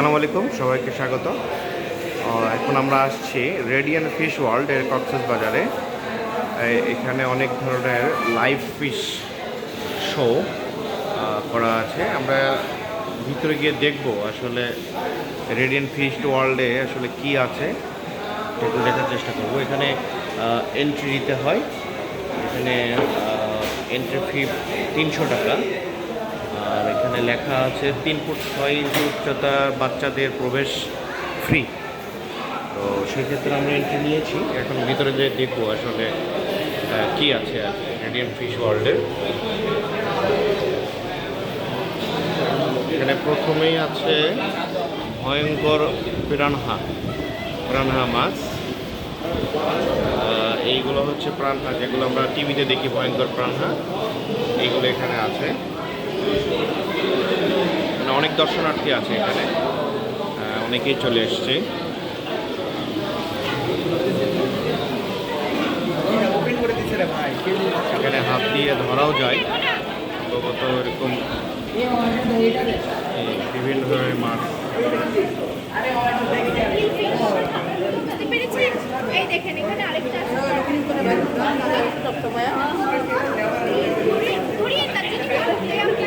আসসালামু আলাইকুম, সবাইকে স্বাগত। এখন আমরা আসছি রেডিয়ান ফিশ ওয়ার্ল্ড এর কক্সেস বাজারে। এখানে অনেক ধরনের লাইভ ফিশ শো করা আছে। আমরা ভিতরে গিয়ে দেখব আসলে রেডিয়ান ফিশ ওয়ার্ল্ডে আসলে কি আছে। একটু দেখার চেষ্টা করব। এখানে এন্ট্রি দিতে হয়। এখানে এন্ট্রি ফি তিনশো টাকা। লেখা আছে, তিন ফুট ছয় ইঞ্চি উচ্চতার বাচ্চাদের প্রবেশ ফ্রি তো সেক্ষেত্রে আমরা এন্ট্রি নিয়েছি। এখন ভিতরে যে দেখব আসলে কি আছে আর রেডিয়াম ফিশ ওয়ার্ল্ডের এখানে প্রথমেই আছে ভয়ঙ্কর পিরানহা পিরানহা মাছ। এইগুলো হচ্ছে প্রাণহা, যেগুলো আমরা টিভিতে দেখি, ভয়ঙ্কর প্রাণহা। এইগুলো এখানে আছে। অনেক দর্শনার্থী আছে এখানে। অনেকেই চলে এসছে। এখানে হাত দিয়ে ধরাও যায়। সম্ভবত এরকম বিভিন্ন ধরনের মাছ। বুঝতে পেরেছেন এই দেখেন এখানে আরেকটা আছে ঘুরিয়ে- ঘুরিয়ে তার জন্য কি করতে হবে আপনাকে?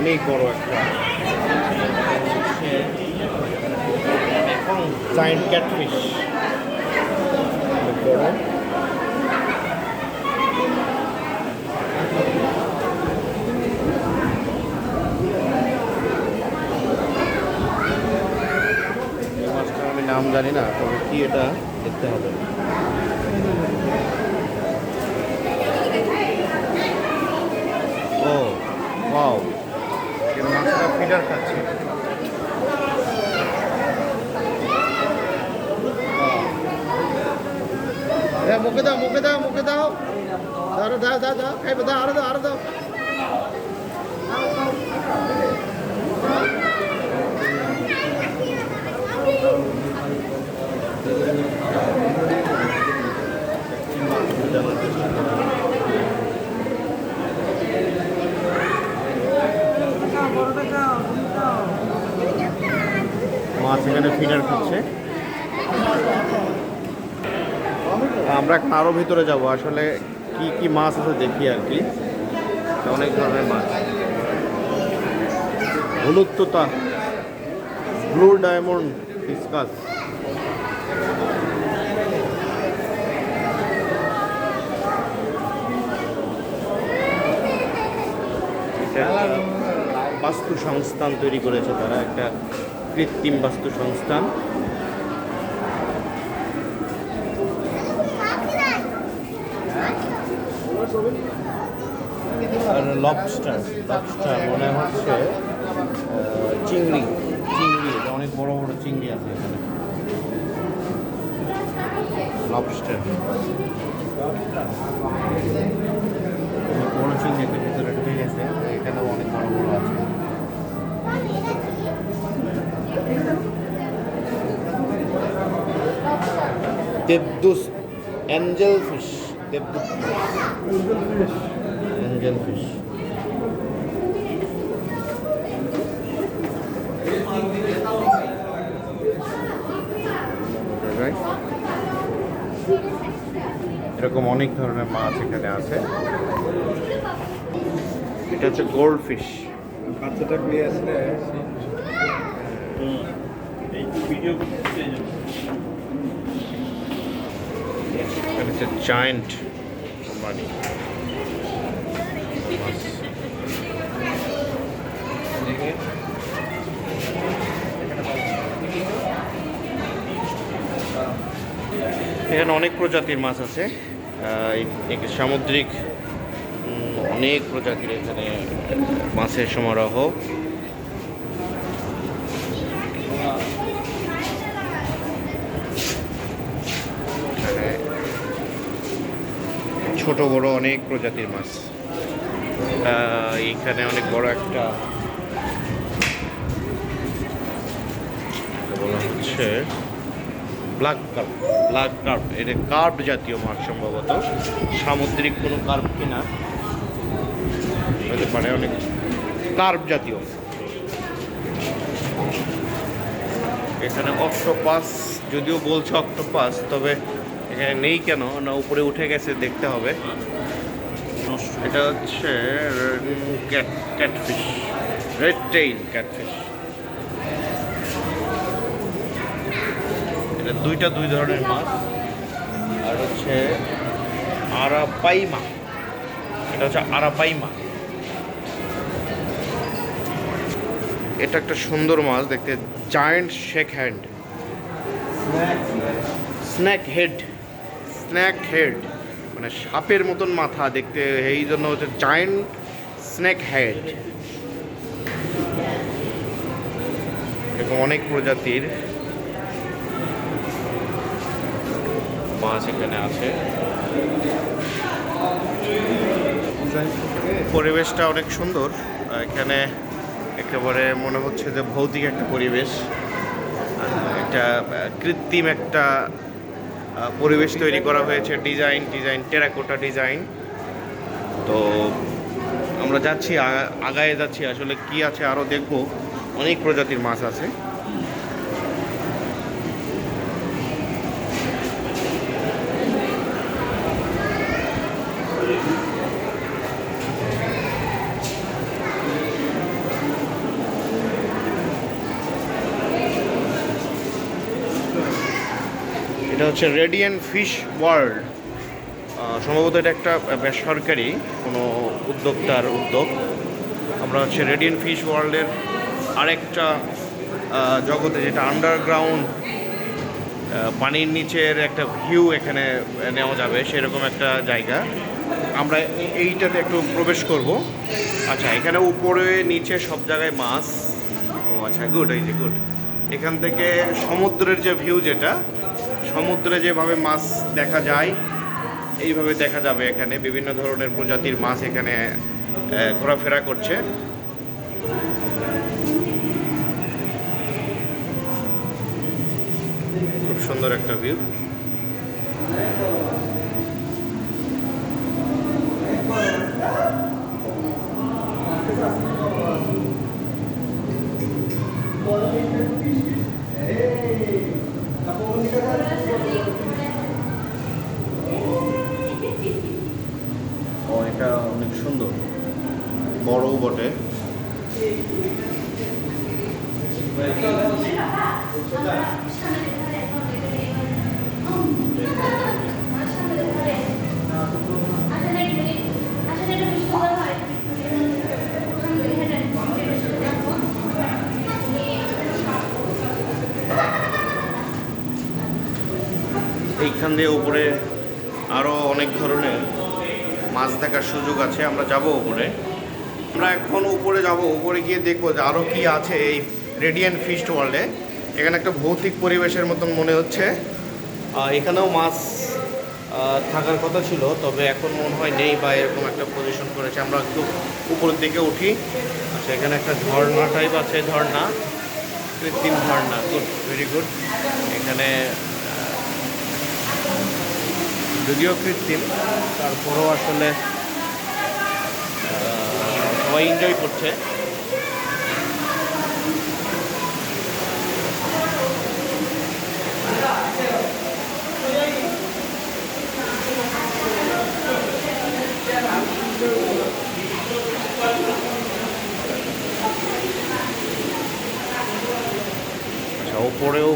অনেক বড় একটা জায়েন্ট ক্যাটফিশ বড় এই মাছটার আমি নাম জানি না, তবে কি এটা দেখতে হবে। ও, ওয়াও। মাছটা ফিডার খাচ্ছে মুখে দাও মুখে দাও মুখে দাও। দাও দাও দাও দাও। দাও, আরও দাও আরও দাও। মাছ এখানে ফিডার খাচ্ছে। আমরা এখন ভিতরে যাব। আসলে কি কি মাছ আছে দেখি আর কি। অনেক ধরনের মাছ। হলুদ তোতা, ব্লু ডায়মন্ড ডিসকাস। বাস্তু সংস্থান তৈরি করেছে তারা, একটা কৃত্রিম বাস্তু সংস্থান লবস্টার লবস্টার মনে হচ্ছে চিংড়ি চিংড়ি অনেক বড় বড় চিংড়ি আছে এখানে। লবস্টার বড় চিংড়ি ভিতরে ঢুকে গেছে এখানেও অনেক বড় বড় আছে দেবদুস অ্যাঞ্জেল ফিশ দেবদুস অ্যাঞ্জেল ফিশ। এরকম অনেক ধরনের মাছ এখানে আছে। এটা হচ্ছে গোল্ড ফিশ বাচ্চাটা পেয়ে আসলে এটা হচ্ছে জায়েন্ট কোম্পানি এখানে অনেক প্রজাতির মাছ আছে। সামুদ্রিক অনেক প্রজাতির এখানে মাছের সমারোহ। ছোট, বড় অনেক প্রজাতির মাছ। এখানে অনেক বড় একটা বলা হচ্ছে ব্ল্যাক কার্প। ব্ল্যাক কার্প, এটা কার্প জাতীয় মাছ সম্ভবত। সামুদ্রিক কোনো কার্প কিনা। হতে পারে অনেক কার্ভ জাতীয়। এখানে অক্টোপাস যদিও বলছে অক্টোপাস তবে এখানে নেই কেন? না, উপরে উঠে গেছে, দেখতে হবে। এটা হচ্ছে cat catfish red tail catfish এটা দুইটা দুই ধরনের মাছ। আর হচ্ছে আরাপাইমা। এটা হচ্ছে আরাপাইমা। এটা একটা সুন্দর মাছ, দেখতে giant shake hand snakehead snakehead মানে সাপের মতন মাথা, দেখতে এই জন্য হচ্ছে জায়েন্ট স্ন্যাক হেড এরকম অনেক প্রজাতির মাছ এখানে আছে। পরিবেশটা অনেক সুন্দর। এখানে একেবারে মনে হচ্ছে যে ভৌতিক একটা পরিবেশ একটা কৃত্রিম একটা পরিবেশ তৈরি করা হয়েছে, ডিজাইন ডিজাইন, টেরাকোটা ডিজাইন। তো আমরা যাচ্ছি আগায় যাচ্ছি, আসলে কি আছে আরও দেখব। অনেক প্রজাতির মাছ আছে। হচ্ছে রেডিয়েন্ট ফিশ ওয়ার্ল্ড সম্ভবত এটা একটা বেসরকারি কোনো উদ্যোক্তার উদ্যোগ। আমরা হচ্ছে রেডিয়েন্ট ফিশ ওয়ার্ল্ডের আরেকটা জগতে যেটা আন্ডারগ্রাউন্ড পানির নিচের একটা ভিউ এখানে নেওয়া যাবে, সেরকম একটা জায়গা। আমরা এই- এইটাতে একটু প্রবেশ করব। আচ্ছা এখানে উপরে, নিচে সব জায়গায় মাছ। ও আচ্ছা গুড এই যে গুড এখান থেকে সমুদ্রের যে ভিউ যেটা সমুদ্রে যেভাবে মাছ দেখা যায়, এইভাবে দেখা যাবে এখানে। বিভিন্ন ধরনের প্রজাতির মাছ এখানে ঘোরাফেরা করছে। খুব সুন্দর একটা ভিউ এটা অনেক সুন্দর। বড়ও বটে। এইখান দিয়ে উপরে আরও অনেক ধরনের মাছ দেখার সুযোগ আছে, আমরা যাব উপরে। আমরা এখন উপরে যাব, উপরে গিয়ে দেখব যে আরও কী আছে এই রেডিয়েন্ট ফিস্ট ওয়ার্ল্ডে এখানে একটা ভৌতিক পরিবেশের মতন মনে হচ্ছে। এখানেও মাছ থাকার কথা ছিল, তবে এখন মনে হয় নেই বা এরকম একটা পজিশন করেছে। আমরা একটু উপরের দিকে উঠি। আচ্ছা এখানে একটা ঝর্ণা টাইপ আছে, ঝর্ণা। কৃত্রিম ঝর্ণা গুড ভেরি গুড এখানে যদিও কৃত্রিম তারপরও আসলে সবাই এনজয় করছে। আচ্ছা ওপরেও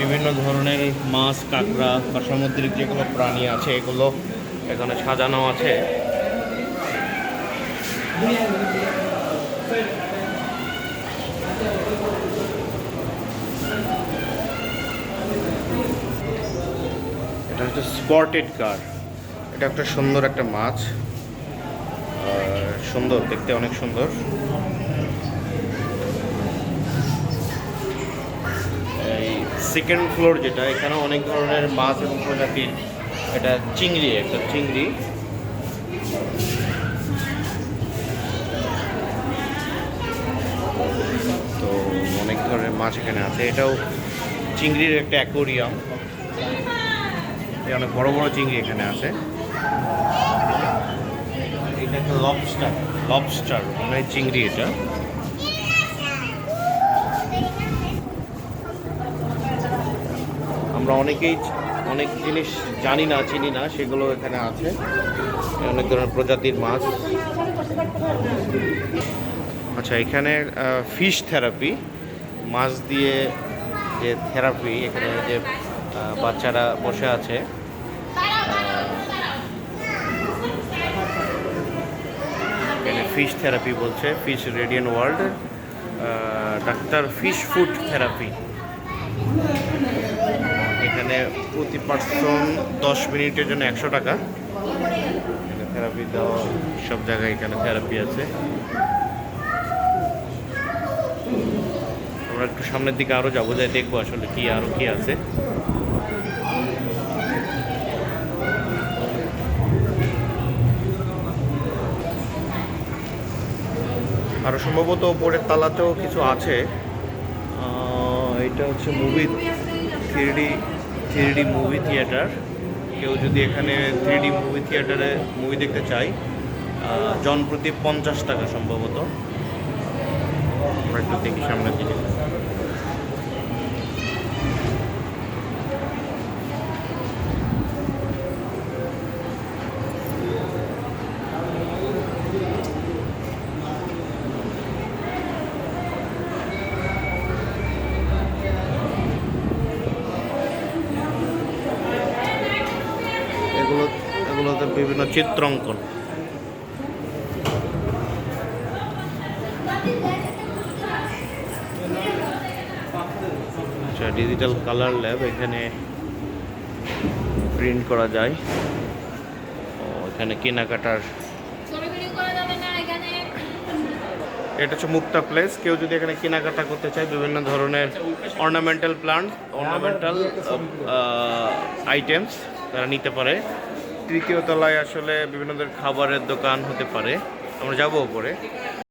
বিভিন্ন ধরনের মাছ, কাঁকড়া বা সামুদ্রিক যেগুলো প্রাণী আছে, এগুলো এখানে সাজানো আছে। এটা হচ্ছে স্পটেড কার এটা একটা সুন্দর একটা মাছ। সুন্দর, দেখতে অনেক সুন্দর এই সেকেন্ড ফ্লোর যেটা, এখানে অনেক ধরনের মাছ এবং প্রজাতির এটা চিংড়ি, একটা চিংড়ি। তো অনেক ধরনের মাছ এখানে আছে। এটাও চিংড়ির একটা অ্যাকোরিয়াম। অনেক বড় বড় চিংড়ি এখানে আছে। এটা একটা লবস্টার লবস্টার মানে চিংড়ি এটা। আমরা অনেকেই অনেক জিনিস জানি না, চিনি না, সেগুলো এখানে আছে। অনেক ধরনের প্রজাতির মাছ। আচ্ছা এখানে ফিশ থেরাপি মাছ দিয়ে যে থেরাপি এখানে যে বাচ্চারা বসে আছে। এখানে ফিশ থেরাপি বলছে fish radian world doctor fish food therapy এখানে প্রতি পার্সন দশ মিনিটের জন্য একশো টাকা। থেরাপি দেওয়া, সব জায়গায় এখানে থেরাপি আছে। আমরা একটু সামনের দিকে আরও যাব, যাই দেখব আসলে কি আরও কি আছে। আরও সম্ভবত ওপরের তালাতেও কিছু আছে। এটা হচ্ছে movie three D three movie theatre. কেউ যদি এখানে থ্রি মুভি থিয়েটারে মুভি দেখতে চাই জনপ্রতি পঞ্চাশ টাকা সম্ভবত। আমরা একটু দেখি সামনের দিকে এগুলো এগুলোতে বিভিন্ন চিত্রাঙ্কন। আচ্ছা ডিজিটাল কালার ল্যাব এখানে প্রিন্ট করা যায়। এখানে কেনাকাটার এটা হচ্ছে মুক্তা প্লেস কেউ যদি এখানে কেনাকাটা করতে চায়, বিভিন্ন ধরনের অর্নামেন্টাল প্লান্ট অর্নামেন্টাল আইটেমস তারা নিতে পারে। তৃতীয় তলায় আসলে বিভিন্ন ধরনের খাবারের দোকান হতে পারে। আমরা যাব ওপরে